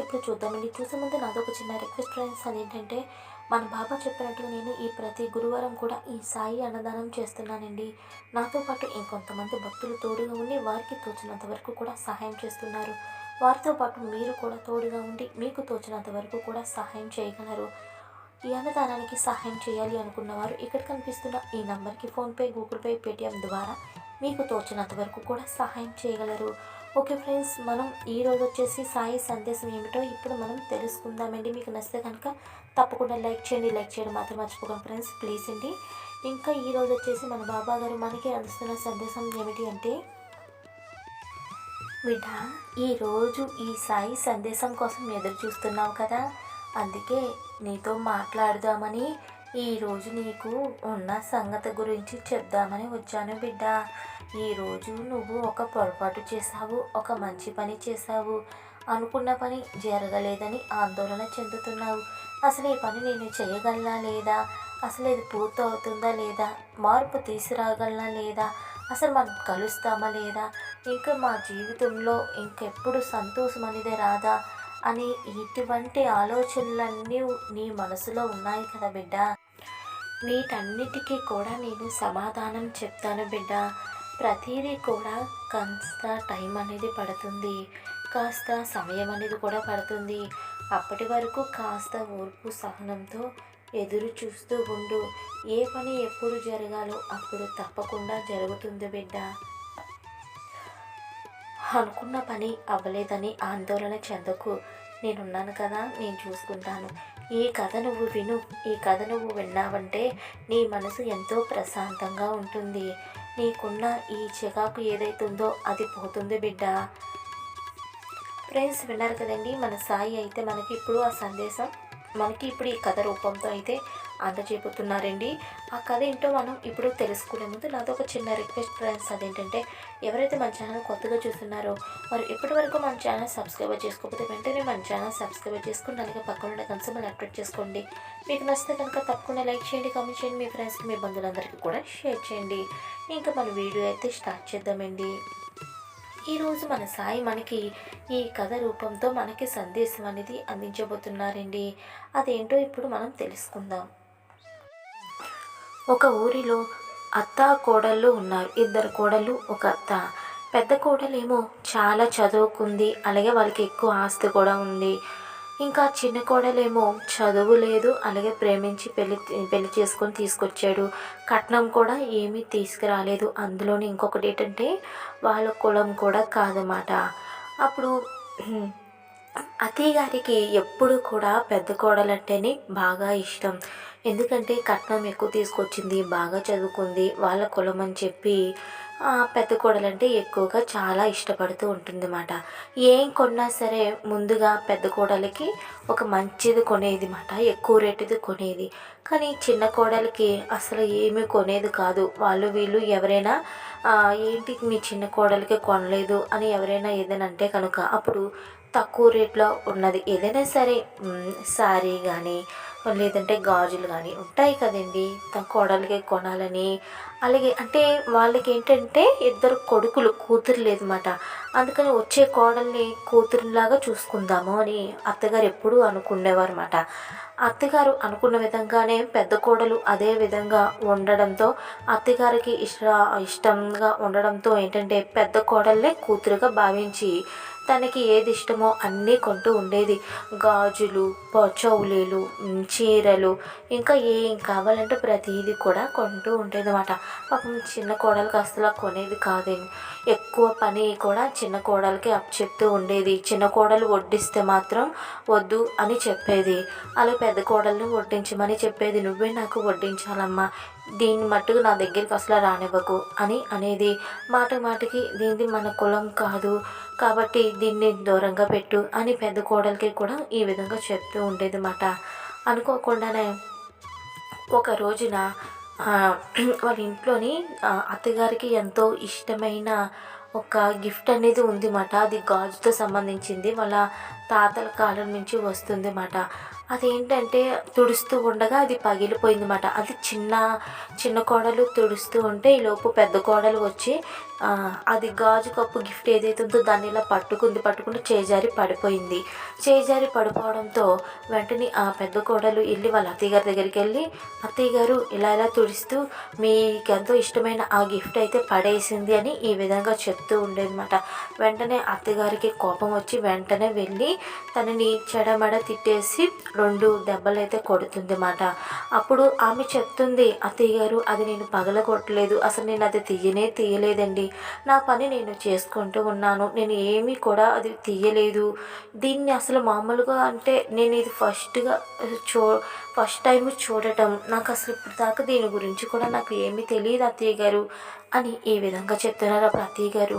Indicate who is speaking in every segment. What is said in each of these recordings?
Speaker 1: ఇప్పుడు చూద్దామండి చూసే ముందు నాదొక ఒక చిన్న రిక్వెస్ట్ ఫ్రెండ్స్ అదేంటంటే మన బాబా చెప్పినట్టు నేను ఈ ప్రతి గురువారం కూడా ఈ సాయి అన్నదానం చేస్తున్నానండి. నాతో పాటు ఇంకొంతమంది భక్తులు తోడుగా ఉండి వారికి తోచినంత వరకు కూడా సహాయం చేస్తున్నారు. వారితో పాటు మీరు కూడా తోడుగా ఉండి మీకు తోచినంత వరకు కూడా సహాయం చేయగలరు. ఈ అన్నదానానికి సహాయం చేయాలి అనుకున్న వారు ఇక్కడ కనిపిస్తున్న ఈ నంబర్కి ఫోన్పే గూగుల్ పే పేటిఎం ద్వారా మీకు తోచినంత వరకు కూడా సహాయం చేయగలరు. ఓకే ఫ్రెండ్స్ మనం ఈ రోజు వచ్చేసి సాయి సందేశం ఏమిటో ఇప్పుడు మనం తెలుసుకుందామండి. మీకు నచ్చితే కనుక తప్పకుండా లైక్ చేయండి. లైక్ చేయడం మాత్రం మర్చిపోకండి ఫ్రెండ్స్ ప్లీజ్ అండి. ఇంకా ఈ రోజు వచ్చేసి మన బాబా గారు మనకి అందిస్తున్న సందేశం ఏమిటి అంటే బిడ్డ ఈరోజు ఈ సాయి సందేశం కోసం ఎదురు చూస్తున్నావు కదా. అందుకే నీతో మాట్లాడదామని ఈరోజు నీకు ఉన్న సంగతి గురించి చెప్దామని వచ్చాను బిడ్డ. ఈరోజు నువ్వు ఒక పొరపాటు చేశావు ఒక మంచి పని చేశావు. అనుకున్న పని జరగలేదని ఆందోళన చెందుతున్నావు. అసలు ఈ పని నేను చేయగలనా లేదా? అసలు ఇది పూర్తి అవుతుందా లేదా? మార్పు తీసుకురాగలనా లేదా? అసలు మనం కలుస్తామా లేదా? ఇంకా మా జీవితంలో ఇంకెప్పుడు సంతోషం అనేది రాదా? అని ఇటువంటి ఆలోచనలన్నీ నీ మనసులో ఉన్నాయి కదా బిడ్డ. వీటన్నిటికీ కూడా నేను సమాధానం చెప్తాను బిడ్డ. ప్రతిదీ కూడా కాస్త టైం అనేది పడుతుంది. కాస్త సమయం అనేది కూడా పడుతుంది. అప్పటి వరకు కాస్త ఓర్పు సహనంతో ఎదురు చూస్తూ ఉండు. ఏ పని ఎప్పుడు జరగాలో అప్పుడు తప్పకుండా జరుగుతుంది బిడ్డ. అనుకున్న పని అవ్వలేదని ఆందోళన చెందకు. నేనున్నాను కదా నేను చూసుకుంటాను. ఈ కథ నువ్వు విను. ఈ కథ నువ్వు విన్నావంటే నీ మనసు ఎంతో ప్రశాంతంగా ఉంటుంది. నీకున్న ఈ చికాకు ఏదైతుందో అది పోతుంది బిడ్డ. ఫ్రెండ్స్ విన్నారు కదండి? మన సాయి అయితే మనకి ఇప్పుడు ఆ సందేశం మనకి ఇప్పుడు ఈ కథ రూపంతో అయితే అందజేపుతున్నారండి ఆ కథ ఏంటో మనం ఇప్పుడు తెలుసుకునే ముందు నాతో ఒక చిన్న రిక్వెస్ట్ ఫ్రెండ్స్. అదేంటంటే ఎవరైతే మన ఛానల్ కొత్తగా చూస్తున్నారో మరి ఇప్పటివరకు మన ఛానల్ సబ్స్క్రైబ్ చేసుకోకపోతే వెంటనే మన ఛానల్ సబ్స్క్రైబ్ చేసుకుని అలాగే పక్కన ఉన్న కన్సూమర్ యాక్టివేట్ చేసుకోండి. మీకు నచ్చితే కనుక తప్పకుండా లైక్ చేయండి కామెంట్ చేయండి మీ ఫ్రెండ్స్కి మీ బంధువులందరికీ కూడా షేర్ చేయండి. ఇంకా మన వీడియో అయితే స్టార్ట్ చేద్దామండి. ఈరోజు మన సాయి మనకి ఈ కథ రూపంతో మనకి సందేశం అనేది అందించబోతున్నారండి. అదేంటో ఇప్పుడు మనం తెలుసుకుందాం. ఒక ఊరిలో అత్త కోడళ్ళు ఉన్నారు. ఇద్దరు కోడళ్ళు ఒక అత్త. పెద్ద కోడలేమో చాలా చదువుకుంది. అలాగే వాళ్ళకి ఎక్కువ ఆస్తి కూడా ఉంది. ఇంకా చిన్న కోడలేమో చదువు లేదు. అలాగే ప్రేమించి పెళ్ళి పెళ్ళి చేసుకొని తీసుకొచ్చాడు. కట్నం కూడా ఏమీ తీసుకురాలేదు. అందులోనే ఇంకొకటి ఏంటంటే వాళ్ళ కులం కూడా కాదన్నమాట. అప్పుడు అత్తయ్య గారికి ఎప్పుడు కూడా పెద్ద కోడలంటేనే బాగా ఇష్టం. ఎందుకంటే కట్నం ఎక్కువ తీసుకొచ్చింది బాగా చదువుకుంది వాళ్ళ కులం అని చెప్పి పెద్ద కోడలంటే ఎక్కువగా చాలా ఇష్టపడుతూ ఉంటుందన్నమాట. ఏం కొన్నా సరే ముందుగా పెద్ద కోడలికి ఒక మంచిది కొనేది మాట ఎక్కువ రేటుది కొనేది. కానీ చిన్న కోడలికి అసలు ఏమీ కొనేది కాదు. వాళ్ళు వీళ్ళు ఎవరైనా ఏంటి మీ చిన్న కోడలికి కొనలేదు అని ఎవరైనా ఏదైనా అంటే కనుక అప్పుడు తక్కువ రేట్లో ఉన్నది. ఏదైనా సరే శారీ కానీ లేదంటే గాజులు కానీ ఉంటాయి కదండి. తన కోడలికి కొనాలని. అలాగే అంటే వాళ్ళకి ఏంటంటే ఇద్దరు కొడుకులు కూతురు లేదన్నమాట. అందుకని వచ్చే కోడల్ని కూతురులాగా చూసుకుందాము అని అత్తగారు ఎప్పుడూ అనుకునేవారు అనమాట అత్తగారు అనుకున్న విధంగానే పెద్ద కోడలు అదే విధంగా ఉండడంతో అత్తగారికి ఇష్ట ఇష్టంగా ఉండడంతో ఏంటంటే పెద్ద కోడల్నే కూతురుగా భావించి తనకి ఏది ఇష్టమో అన్నీ కొంటూ ఉండేది. గాజులు చౌలీలు చీరలు ఇంకా ఏం కావాలంటే ప్రతిదీ కూడా కొంటూ ఉండేది అనమాట పాపం చిన్న కోడలికి అసలు కొనేది కాదండి. ఎక్కువ పని కూడా చిన్న కోడలికి చెప్తూ ఉండేది. చిన్న కోడలు వడ్డిస్తే మాత్రం వద్దు అని చెప్పేది. అలా పెద్ద కోడల్ని వడ్డించమని చెప్పేది. నువ్వే నాకు వడ్డించాలమ్మా. దీన్ని మట్టుకు నా దగ్గరికి అసలు రానివ్వకు అని అనేది. మాట మాటకి దీనిది మన కులం కాదు. కాబట్టి దీన్ని దూరంగా పెట్టు అని పెద్ద కోడలికి కూడా ఈ విధంగా చెప్తూ ఉండేది మాట అనుకోకుండానే ఒక రోజున వాళ్ళ ఇంట్లోని అత్తగారికి ఎంతో ఇష్టమైన ఒక గిఫ్ట్ అనేది ఉంది మాట అది గాజుతో సంబంధించింది. వాళ్ళ తాతల కాలం నుంచి వస్తుంది మాట అదేంటంటే తుడుస్తూ ఉండగా అది పగిలిపోయింది మాట అది చిన్న చిన్న కోడలు తుడుస్తూ ఉంటే ఈలోపు పెద్ద కోడలు వచ్చి అది గాజు కప్పు గిఫ్ట్ ఏదైతే ఉందో దాన్ని ఇలా పట్టుకుంది పట్టుకుంటే చేజారి పడిపోయింది. చేజారి పడిపోవడంతో వెంటనే ఆ పెద్ద కోడలు వెళ్ళి వాళ్ళ అత్తయ్య గారి దగ్గరికి వెళ్ళి అత్తయ్య గారు ఇలా ఇలా తుడుస్తూ మీకు ఎంతో ఇష్టమైన ఆ గిఫ్ట్ అయితే పడేసింది అని ఈ విధంగా చెప్తూ ఉండేదన్నమాట. వెంటనే అత్తగారికి కోపం వచ్చి వెంటనే వెళ్ళి తనని చెడమడ తిట్టేసి రెండు దెబ్బలు అయితే కొడుతుంది అన్నమాట అప్పుడు ఆమె చెప్తుంది అత్తయ్య గారు అది నేను పగలగొట్టలేదు. అసలు నేను అది తీయనే తీయలేదండి నా పని నేను చేసుకుంటూ ఉన్నాను. నేను ఏమీ కూడా అది తీయలేదు దీన్ని అసలు మామూలుగా అంటే నేను ఇది ఫస్ట్గా చూ ఫస్ట్ టైం చూడటం. నాకు అసలు ఇప్పుడు దాకా దీని గురించి కూడా నాకు ఏమీ తెలియదు అత్తయ్య గారు అని ఈ విధంగా చెప్తున్నారు అప్పుడు అత్తయ్య గారు.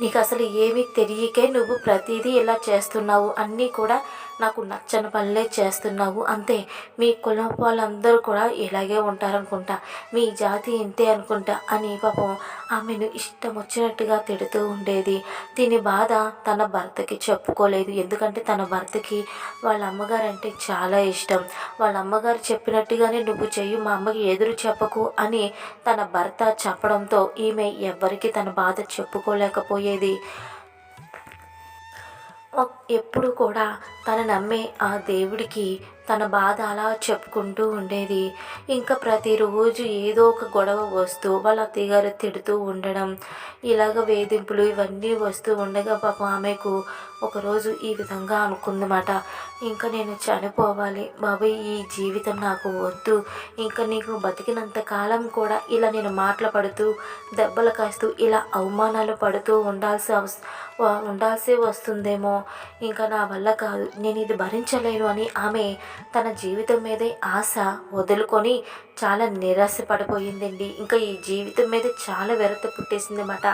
Speaker 1: నీకు అసలు ఏమీ తెలియకే నువ్వు ప్రతిదీ ఇలా చేస్తున్నావు. అన్నీ కూడా నాకు నచ్చని పనులే చేస్తున్నావు. అంతే. మీ కులం వాళ్ళందరూ కూడా ఇలాగే ఉంటారనుకుంటా. మీ జాతి ఇంతే అనుకుంటా అని పాపం ఆమెను ఇష్టం వచ్చినట్టుగా తిడుతూ ఉండేది. దీని బాధ తన భర్తకి చెప్పుకోలేదు. ఎందుకంటే తన భర్తకి వాళ్ళ అమ్మగారు అంటే చాలా ఇష్టం. వాళ్ళ అమ్మగారు చెప్పినట్టుగానే నువ్వు చెయ్యి మా అమ్మకి ఎదురు చెప్పకు అని తన భర్త చెప్పడంతో ఈమె ఎవ్వరికి తన బాధ చెప్పుకోలేకపోయేది. ఎప్పుడు కూడా తన నమ్మే ఆ దేవుడికి తన బాధ అలా చెప్పుకుంటూ ఉండేది. ఇంకా ప్రతిరోజు ఏదో ఒక గొడవ వస్తూ వాళ్ళ అత్తగారు తిడుతూ ఉండడం ఇలాగ వేధింపులు ఇవన్నీ వస్తూ ఉండగా పాపం ఆమెకు ఒకరోజు ఈ విధంగా అనుకుందన్నమాట. ఇంకా నేను చనిపోవాలి బాబాయ్ ఈ జీవితం నాకు వద్దు. ఇంకా నీకు బతికినంత కాలం కూడా ఇలా నేను మాటలు పడుతూ దెబ్బలు కాస్తూ ఇలా అవమానాలు పడుతూ ఉండాల్సి అవస ఉండాల్సి వస్తుందేమో. ఇంకా నా వల్ల కాదు నేను ఇది భరించలేను అని ఆమె తన జీవితం మీదే ఆశ వదులుకొని చాలా నిరాశ పడిపోయిందండి. ఇంకా ఈ జీవితం మీద చాలా విరత పుట్టేసిందన్నమాట.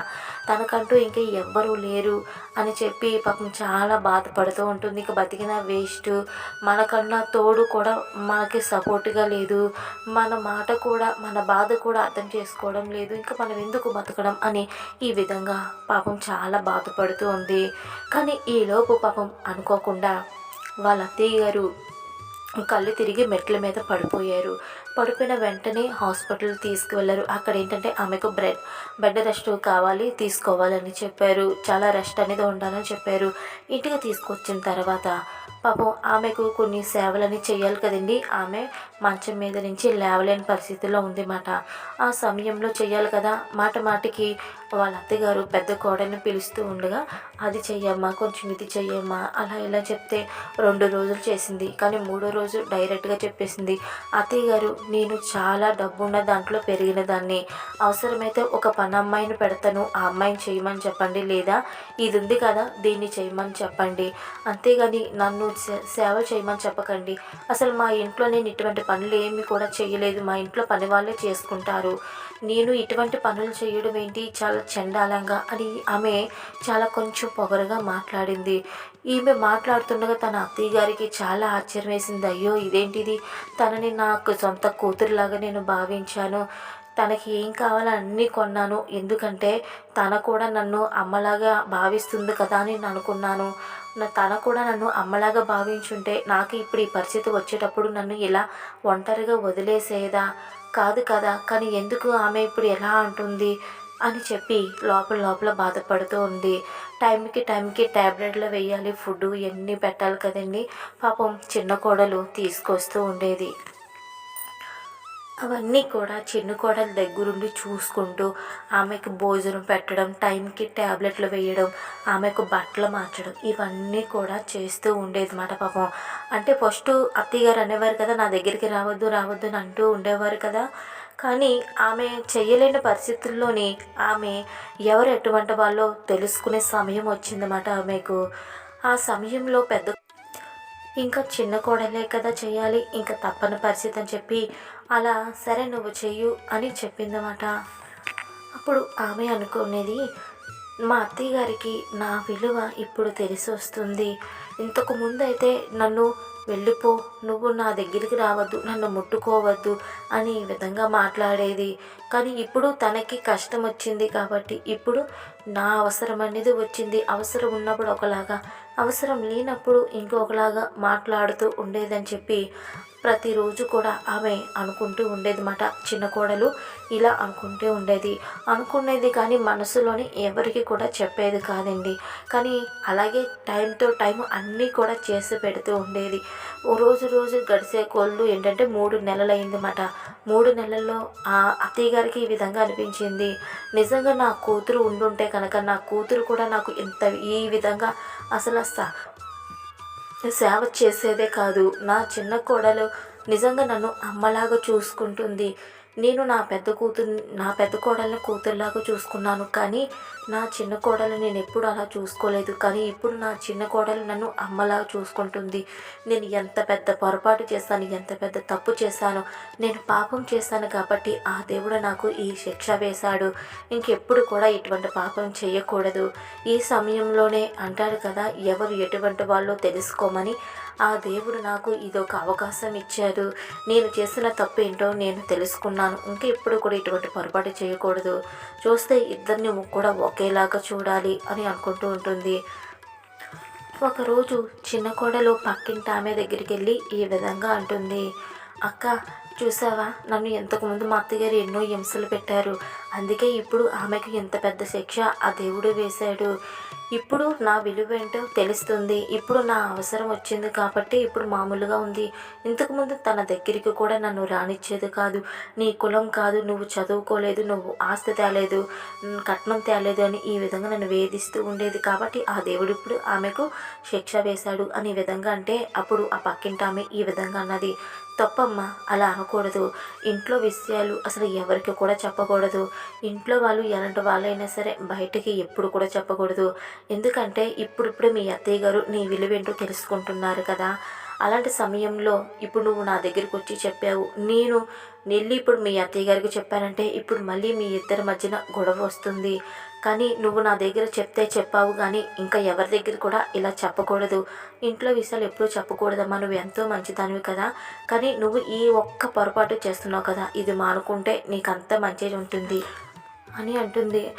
Speaker 1: తనకంటూ ఇంకా ఎవ్వరూ లేరు అని చెప్పి పాపం చాలా బాధపడుతూ ఉంటుంది. ఇంకా బతికిన వేస్ట్ మనకన్నా తోడు కూడా మనకి సపోర్ట్గా లేదు. మన మాట కూడా మన బాధ కూడా అర్థం చేసుకోవడం లేదు. ఇంకా మనం ఎందుకు బతకడం అని ఈ విధంగా పాపం చాలా బాధపడుతూ ఉంది. కానీ ఈలోపు పాపం అనుకోకుండా వాళ్ళ అత్తయ్య గారు కళ్ళు తిరిగి మెట్ల మీద పడిపోయారు. పడిపోయిన వెంటనే హాస్పిటల్ తీసుకువెళ్ళారు. అక్కడ ఏంటంటే ఆమెకు బ్రెడ్ బెడ్ రెస్ట్ కావాలి తీసుకోవాలని చెప్పారు. చాలా రెస్ట్ అనేది ఉండాలని చెప్పారు. ఇంటికి తీసుకొచ్చిన తర్వాత పాపం ఆమెకు కొన్ని సేవలని చేయాలి కదండి. ఆమె మంచం మీద నుంచి లేవలేని పరిస్థితిలో ఉంది మాట ఆ సమయంలో చేయాలి కదా. మాట మాటికి వాళ్ళ అత్తగారు పెద్ద కోడని పిలుస్తూ ఉండగా అది చెయ్యమ్మా కొంచెం ఇది చెయ్యమ్మా అలా ఇలా చెప్తే రెండు రోజులు చేసింది. కానీ మూడో రోజు డైరెక్ట్గా చెప్పేసింది. అత్తయ్య గారు నేను చాలా డబ్బున్న దాంట్లో పెరిగిన దాన్ని. అవసరమైతే ఒక పని అమ్మాయిని పెడతాను. ఆ అమ్మాయిని చేయమని చెప్పండి. లేదా ఇది ఉంది కదా దీన్ని చేయమని చెప్పండి. అంతేగాని నన్ను సే- సేవ చేయమని చెప్పకండి. అసలు మా ఇంట్లో నేను ఇటువంటి పనులు ఏమి కూడా చేయలేదు. మా ఇంట్లో పని వాళ్ళే చేసుకుంటారు. నేను ఇటువంటి పనులు చేయడం ఏంటి? చాలా చండాలంగా అని ఆమె చాలా కొంచెం పొగరుగా మాట్లాడింది. ఈమె మాట్లాడుతుండగా తన అత్తయ్య గారికి చాలా ఆశ్చర్యం వేసింది అయ్యో ఇదేంటిది? తనని నాకు సొంత కూతురులాగా నేను భావించాను. తనకి ఏం కావాలో అన్నీ కొన్నాను. ఎందుకంటే తన కూడా నన్ను అమ్మలాగా భావిస్తుంది కదా అని నేను అనుకున్నాను. తన కూడా నన్ను అమ్మలాగా భావించుంటే నాకు ఇప్పుడు ఈ పరిస్థితి వచ్చేటప్పుడు నన్ను ఇలా ఒంటరిగా వదిలేసేదా? కాదు కదా కానీ ఎందుకు ఆమె ఇప్పుడు ఎలా అంటుంది? అని చెప్పి లోపల లోపల బాధపడుతూ ఉంది. టైంకి టైంకి ట్యాబ్లెట్లు వేయాలి ఫుడ్ ఇవన్నీ పెట్టాలి కదండి. పాపం చిన్న కోడలు తీసుకొస్తూ ఉండేది. అవన్నీ కూడా చిన్న కోడలు దగ్గరుండి చూసుకుంటూ ఆమెకు భోజనం పెట్టడం టైంకి ట్యాబ్లెట్లు వేయడం ఆమెకు బట్టలు మార్చడం ఇవన్నీ కూడా చేస్తూ ఉండేది మాట పాపం. అంటే ఫస్ట్ అత్తయ్య గారు అనేవారు కదా నా దగ్గరికి రావద్దు రావద్దు అని అంటూ ఉండేవారు కదా. కానీ ఆమె చేయలేని పరిస్థితుల్లోనే ఆమె ఎవరు ఎటువంటి వాళ్ళో తెలుసుకునే సమయం వచ్చిందన్నమాట ఆమెకు. ఆ సమయంలో పెద్ద ఇంకా చిన్న కోడలే కదా చేయాలి ఇంకా తప్పని పరిస్థితి అని చెప్పి అలా సరే నువ్వు చెయ్యు అని చెప్పిందన్నమాట. అప్పుడు ఆమె అనుకునేది మా అత్తయ్య గారికి నా విలువ ఇప్పుడు తెలిసి వస్తుంది ఇంతకు ముందు అయితే నన్ను వెళ్ళిపో నువ్వు నా దగ్గరికి రావద్దు నన్ను ముట్టుకోవద్దు అని ఈ విధంగా మాట్లాడేది. కానీ ఇప్పుడు తనకి కష్టం వచ్చింది కాబట్టి ఇప్పుడు నా అవసరం అనేది వచ్చింది. అవసరం ఉన్నప్పుడు ఒకలాగా అవసరం లేనప్పుడు ఇంకొకలాగా మాట్లాడుతూ ఉండేదని చెప్పి ప్రతిరోజు కూడా ఆమె అనుకుంటూ ఉండేది మాట చిన్న కోడలు ఇలా అనుకుంటూ ఉండేది. అనుకునేది కానీ మనసులోని ఎవరికి కూడా చెప్పేది కాదండి. కానీ అలాగే టైంతో టైం అన్నీ కూడా చేసి పెడుతూ ఉండేది. రోజు రోజు గడిచే కోళ్ళు ఏంటంటే మూడు నెలలు అయిందన్నమాట మూడు నెలల్లో ఆ అత్తయ్య గారికి ఈ విధంగా అనిపించింది. నిజంగా నా కూతురు ఉండుంటే కనుక నా కూతురు కూడా నాకు ఇంత ఈ విధంగా అసలు స- సేవ చేసేదే కాదు. నా చిన్న కోడలు నిజంగా నన్ను అమ్మలాగా చూసుకుంటుంది. నేను నా పెద్ద కూతురు నా పెద్ద కోడల్ని కూతురులాగా చూసుకున్నాను కానీ నా చిన్న కోడలు నేను ఎప్పుడు అలా చూసుకోలేదు. కానీ ఇప్పుడు నా చిన్న కోడలు నన్ను అమ్మలాగా చూసుకుంటుంది. నేను ఎంత పెద్ద పొరపాటు చేశాను ఎంత పెద్ద తప్పు చేశాను నేను పాపం చేశాను కాబట్టి ఆ దేవుడు నాకు ఈ శిక్ష వేశాడు. ఇంకెప్పుడు కూడా ఇటువంటి పాపం చేయకూడదు. ఈ సమయంలోనే అంటాడు కదా ఎవరు ఎటువంటి వాళ్ళో తెలుసుకోమని ఆ దేవుడు నాకు ఇదొక అవకాశం ఇచ్చాడు. నేను చేసిన తప్పు ఏంటో నేను తెలుసుకున్నాను. ఇంకా ఎప్పుడు కూడా ఇటువంటి పొరపాటు చేయకూడదు. చూస్తే ఇద్దరిని కూడా ఒకేలాగా చూడాలి అని అనుకుంటూ ఉంటుంది. ఒకరోజు చిన్న కోడలు పక్కింటి ఆమె దగ్గరికి వెళ్ళి ఈ విధంగా అంటుంది. అక్క చూసావా? నన్ను ఇంతకుముందు మా అత్తగారు ఎన్నో హింసలు పెట్టారు. అందుకే ఇప్పుడు ఆమెకు ఇంత పెద్ద శిక్ష ఆ దేవుడు వేశాడు. ఇప్పుడు నా విలువ ఏంటో తెలుస్తుంది. ఇప్పుడు నా అవసరం వచ్చింది కాబట్టి ఇప్పుడు మామూలుగా ఉంది. ఇంతకుముందు తన దగ్గరికి కూడా నన్ను రానిచ్చేది కాదు. నీ కులం కాదు నువ్వు చదువుకోలేదు నువ్వు ఆస్తి తేలేదు కట్నం తేలేదు అని ఈ విధంగా నన్ను వేధిస్తూ ఉండేది కాబట్టి ఆ దేవుడు ఇప్పుడు ఆమెకు శిక్ష వేశాడు అని ఈ విధంగా అంటే అప్పుడు ఆ పక్కింటి ఆమె ఈ విధంగా అన్నది. తప్పమ్మా అలా అనకూడదు. ఇంట్లో విషయాలు అసలు ఎవరికి కూడా చెప్పకూడదు. ఇంట్లో వాళ్ళు ఎలాంటి వాళ్ళైనా సరే బయటికి ఎప్పుడు కూడా చెప్పకూడదు. ఎందుకంటే ఇప్పుడిప్పుడు మీ అత్తయ్య గారు నీ విలువేంటో తెలుసుకుంటున్నారు కదా. అలాంటి సమయంలో ఇప్పుడు నువ్వు నా దగ్గరికి వచ్చి చెప్పావు. నేను వెళ్ళి ఇప్పుడు మీ అత్తయ్య గారికి చెప్పానంటే ఇప్పుడు మళ్ళీ మీ ఇద్దరి మధ్యన గొడవ వస్తుంది. కానీ నువ్వు నా దగ్గర చెప్తే చెప్పావు కానీ ఇంకా ఎవరి దగ్గర కూడా ఇలా చెప్పకూడదు. ఇంట్లో విషయాలు ఎప్పుడూ చెప్పకూడదమ్మా. నువ్వు ఎంతో మంచిదానివి కదా. కానీ నువ్వు ఈ ఒక్క పొరపాటు చేస్తున్నావు కదా. ఇది మానుకుంటే నీకు అంత మంచిది ఉంటుంది. అని అంటుంది.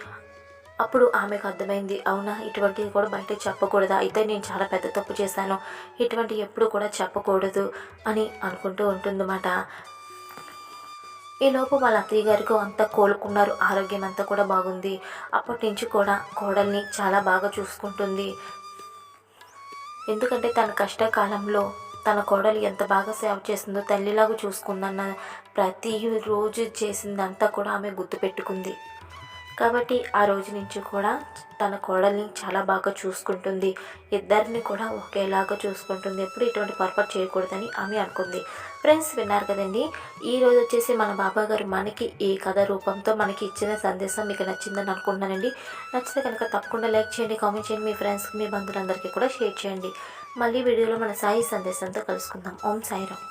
Speaker 1: అప్పుడు ఆమెకు అర్థమైంది. అవునా ఇటువంటివి కూడా బయట చెప్పకూడదా? అయితే నేను చాలా పెద్ద తప్పు చేశాను. ఇటువంటి ఎప్పుడు కూడా చెప్పకూడదు అని అనుకుంటూ ఉంటుందన్నమాట. ఈలోపు వాళ్ళ అత్తయ్య గారికి అంతా కోలుకున్నారు. ఆరోగ్యం అంతా కూడా బాగుంది. అప్పటి నుంచి కూడా కోడల్ని చాలా బాగా చూసుకుంటుంది. ఎందుకంటే తన కష్టకాలంలో తన కోడలు ఎంత బాగా సేవ చేసిందో తల్లిలాగా చూసుకుందన్న ప్రతి రోజు చేసిందంతా కూడా ఆమె గుర్తుపెట్టుకుంది. కాబట్టి ఆ రోజు నుంచి కూడా తన కోడల్ని చాలా బాగా చూసుకుంటుంది. ఇద్దరిని కూడా ఒకేలాగా చూసుకుంటుంది. ఎప్పుడు ఇటువంటి పొరపాటు చేయకూడదని ఆమె అనుకుంది. ఫ్రెండ్స్ విన్నారు కదండి? ఈ రోజు వచ్చేసి మన బాబా గారు మనకి ఈ కథ రూపంతో మనకి ఇచ్చిన సందేశం మీకు నచ్చిందని అనుకుంటున్నానండి. నచ్చితే కనుక తప్పకుండా లైక్ చేయండి కామెంట్ చేయండి మీ ఫ్రెండ్స్కి మీ బంధువులందరికీ కూడా షేర్ చేయండి. మళ్ళీ వీడియోలో మన సాయి సందేశంతో కలుసుకుందాం. ఓం సాయిరామ్.